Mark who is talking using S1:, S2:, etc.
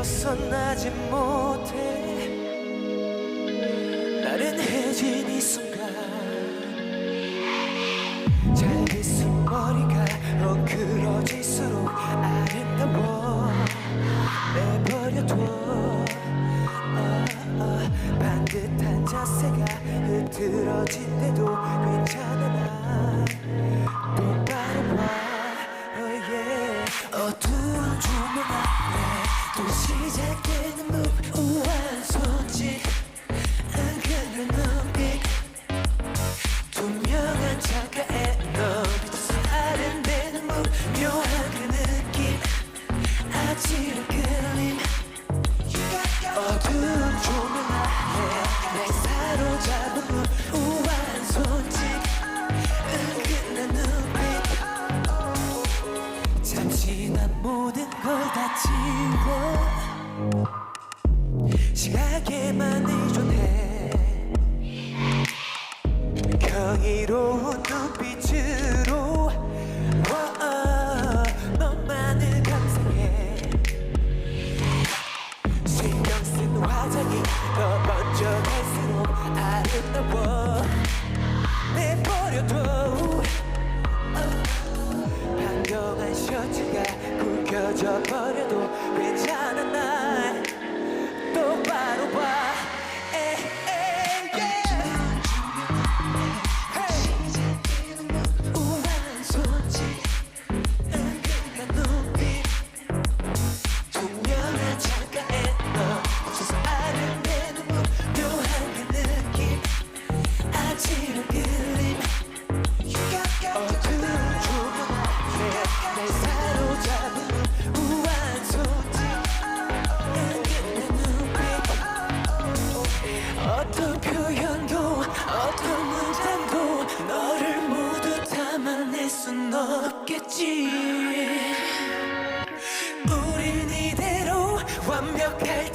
S1: 벗어나지 못해. 나른해진 이 순간. 잘 빗은 머리가 엉클어질수록 아름다워. 내버려둬. 어, 어, 반듯한 자세가 흐트러진데도 괜찮아 나. 똑바로 봐. oh yeah. 어두운 조명 아래 모든 걸다 지워 시각에만 의존해 경이로운 눈빛으로. 워, 너만을 감상해. 신경 쓴 화장이 더 번쩍할수록 아름다워. 내버려둬 okay.